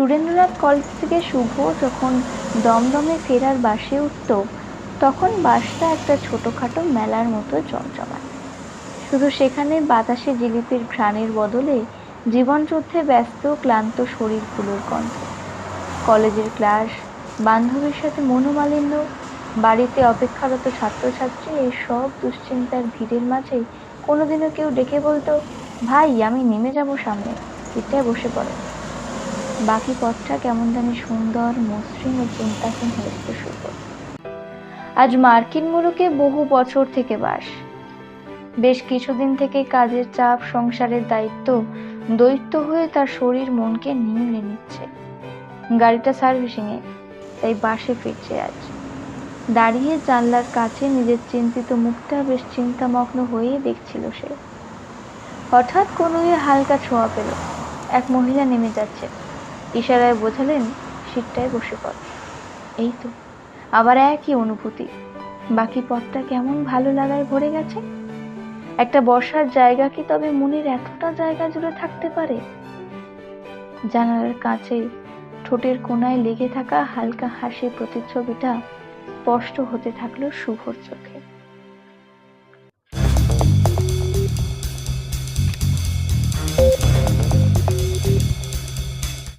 Surendranath college থেকে শুভ যখন দমদমে ফেরার বাসে উঠত, তখন বাসটা একটা ছোটখাটো মেলার মতো জমজমাট। শুধু সেখানে বাতাসে জিলিপির ঘ্রাণের বদলে জীবনযুদ্ধে ব্যস্ত ক্লান্ত শরীরগুলোর গন্ধ। কলেজের ক্লাস, বান্ধবীর সাথে মনোমালিন্য, বাড়িতে অপেক্ষারত ছাত্রছাত্রী, এই সব দুশ্চিন্তার ভিড়ের মাঝে কোনোদিনও কেউ ডেকে বলতো, ভাই, আমি নেমে যাব সামনে সিটটায় বসে পড়ে। বাকি পথটা কেমন জানি সুন্দর, মসৃণ ও চিন্তাহীন হয়েছিল শুভ আজ মার্কিন মুলুকে বহু বছর থেকে বাস। বেশ কিছুদিন থেকে কাজের চাপ, সংসারের দায়িত্ব দৈত্য হয়ে তার শরীর মনকে নিংড়ে নিচ্ছে। গাড়িটা সার্ভিসিং এ তাই বাসে ফিরছে আজ। দাঁড়িয়ে জানলার কাছে নিজের চিন্তিত মুখটা বেশ চিন্তামগ্ন হয়ে দেখছিল সে। হঠাৎ কোনো হালকা ছোঁয়া পেল। এক মহিলা নেমে যাচ্ছে। ইশারায় বোঝালেন, সিটটায় বসে পড়। এই তো, আবার একই অনুভূতি। বাকি পথটা কেমন ভালো লাগায় ভরে গেছে? একটা বসার জায়গা কি তবে মনের এতটা জায়গা জুড়ে থাকতে পারে? জানালার কাছে ঠোঁটের কোনায় লেগে থাকা হালকা হাসির প্রতিচ্ছবিটা স্পষ্ট হতে থাকল শুভর চোখে।